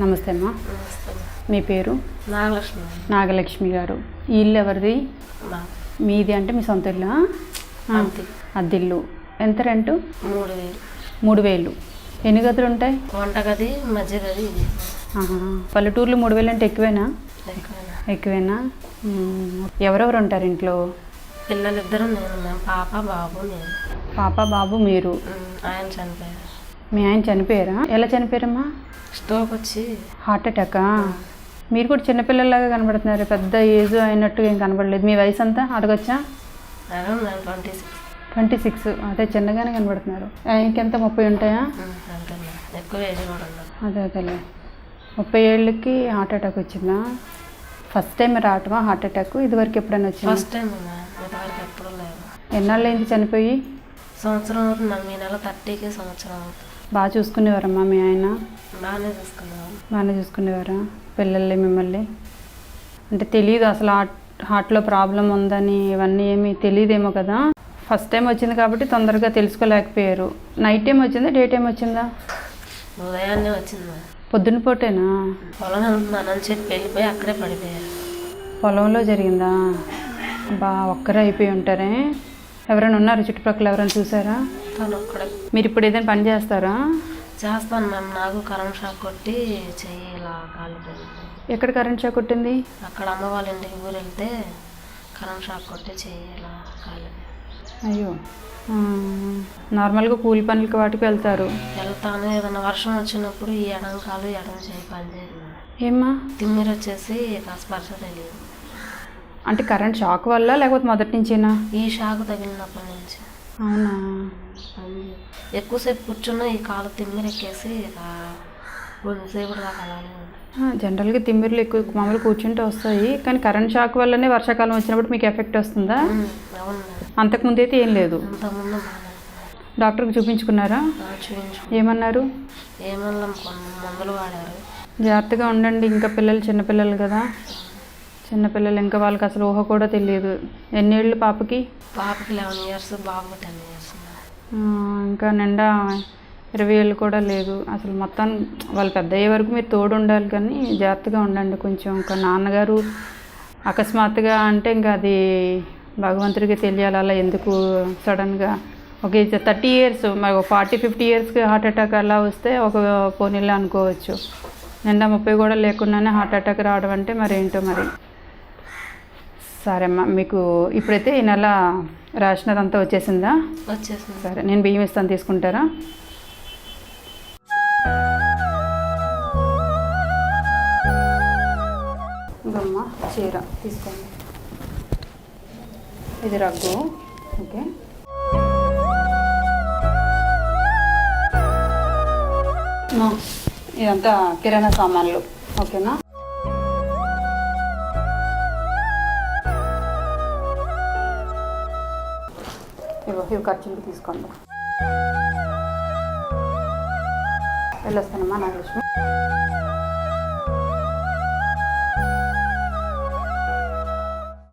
నమస్తే అమ్మా. మీ పేరు? నాగలక్ష్మి నాగలక్ష్మి గారు. ఈ ఇల్లు ఎవరిది? మీది అంటే మీ సొంత ఇల్లా. అద్దిల్లు ఎంత రెంటు? మూడు వేలు. మూడు వేలు. ఎన్ని గదులు ఉంటాయి? వంటగది మధ్య గది. పల్లెటూర్లు మూడు వేలు అంటే ఎక్కువేనా? ఎక్కువైనా. ఎవరెవరు ఉంటారు ఇంట్లో? పిల్లలు ఇద్దరు నేను మేము పాప బాబు నేను. పాప బాబు మీరు? ఆయన చనిపోయారు. మీ ఆయన చనిపోయారా? ఎలా చనిపోయారమ్మా? స్ట్రోక్ వచ్చి హార్ట్ అటాకా? మీరు కూడా చిన్నపిల్లలాగా కనబడుతున్నారు. పెద్ద ఏజ్ అయినట్టుగా ఏం కనబడలేదు. మీ వయసు అంతా అడగొచ్చా? Twenty six. Twenty six. అదే చిన్నగానే కనబడుతున్నారు. ఇంకెంత ముప్పై ఉంటాయా? ఎక్కువ ఏజ్ అదే అదేలే. ముప్పై ఏళ్ళకి హార్ట్ అటాక్ వచ్చిందా? ఫస్ట్ టైం రావటమా హార్ట్ అటాక్? ఇదివరకు ఎప్పుడైనా వచ్చిందా? ఫస్ట్ టైం ఎప్పుడు లేదు. ఎన్నాళ్ళు అయింది చనిపోయి? సంవత్సరం అవుతుంది. మీ నెల థర్టీకి సంవత్సరం అవుతుంది. బాగా చూసుకునేవారమ్మా మీ ఆయన? బాగానే చూసుకున్నాం బాగానే చూసుకునేవారా? పిల్లల్ని మిమ్మల్ని? అంటే తెలియదు అసలు హార్ట్ హార్ట్లో ప్రాబ్లం ఉందని ఇవన్నీ ఏమీ తెలియదేమో కదా. ఫస్ట్ టైం వచ్చింది కాబట్టి తొందరగా తెలుసుకోలేకపోయారు. నైట్ టైం వచ్చిందా డే టైం వచ్చిందా? ఉదయాన్నే వచ్చింది. పొద్దున్న పూటేనా? పొలం వెళ్తున్నానని చెప్పి వెళ్ళిపోయి అక్కడే పడిపోయారు. పొలంలో జరిగిందా? బా ఒక్కరే అయిపోయి ఉంటారే. ఎవరైనా ఉన్నారు? చుట్టుపక్కల ఎవరైనా చూసారా? తను ఒక్కడే. మీరు ఇప్పుడు ఏదైనా పని చేస్తారా? చేస్తాను మ్యామ్. నాకు కరెంట్ షాక్ కొట్టి చెయ్యి ఇలా కాలిపోయింది ఎక్కడ కరెంట్ షాక్ కొట్టింది? అక్కడ అమ్మ వాళ్ళ ఇంటికి ఊరు వెళ్తే కరెంట్ షాక్ కొట్టి చెయ్యి ఇలా కాలిపోయింది అయ్యో. ఆ, నార్మల్గా కూలి పనులకి వాటికి వెళ్తారు. వెళ్తాను. ఏదైనా వర్షం వచ్చినప్పుడు ఈ ఎడం కాలు ఎడం చేయి పని చేయదు ఏమ్మా? తిమ్మిరి వచ్చేసి కాస్త స్పర్శ తెలియదు. అంటే కరెంట్ షాక్ వల్ల లేకపోతే మొదటి నుంచేనా? ఈ షాక్ తగిలినప్పటి నుంచి. అవునా. ఎక్కువసేపు కూర్చున్నా ఈ కాలు తిమ్మిరి ఎక్కేసి ఇక కొంతసేపు దాకా అలానే జనరల్గా తిమ్మిర్లు ఎక్కువ మామూలు కూర్చుంటే వస్తాయి కానీ కరెంట్ షాక్ వల్లనే వర్షాకాలం వచ్చినప్పుడు మీకు ఎఫెక్ట్ వస్తుందా. అంతకుముందు అయితే ఏం లేదు. డాక్టర్కి చూపించుకున్నారా? ఏమన్నారు? ఏమన్నా మందులు వాడారు. జాగ్రత్తగా ఉండండి ఇంకా పిల్లలు చిన్నపిల్లలు కదా. చిన్నపిల్లలు ఇంకా వాళ్ళకి అసలు ఊహ కూడా తెలియదు. ఎన్నేళ్ళు పాపకి? పాపకి లెవెన్ ఇయర్స్ బాబుకి టెన్ ఇయర్స్. ఇంకా నిండా ఇరవై ఏళ్ళు కూడా లేదు. అసలు మొత్తం వాళ్ళు పెద్ద అయ్యే వరకు మీరు తోడు ఉండాలి కానీ జాగ్రత్తగా ఉండండి కొంచెం. ఇంకా నాన్నగారు అకస్మాత్తుగా అంటే ఇంకా అది భగవంతుడికి తెలియాలి. అలా ఎందుకు సడన్గా ఒక థర్టీ ఇయర్స్ మరి ఫార్టీ ఫిఫ్టీ ఇయర్స్కి హార్ట్ అటాక్ అలా వస్తే ఒక పోనీళ్ళు అనుకోవచ్చు. నిండా ముప్పై కూడా లేకుండానే హార్ట్ అటాక్ రావడం అంటే మరి ఏంటో మరి? సరే అమ్మా మీకు ఇప్పుడైతే ఈ నెల రేషన్ అదంతా వచ్చేసిందా? వచ్చేసింది. సరే నేను బియ్యం ఇస్తాను తీసుకుంటారా? ఇదమ్మా చీర తీసుకోండి. ఇది రగ్గు ఓకే. ఇదంతా కిరాణా సామాన్లు ఓకేనా? ఇవ్వ ఇవి ఖర్చులకి తీసుకోండి. వెళ్ళొస్తానమ్మా నాగలక్ష్మి.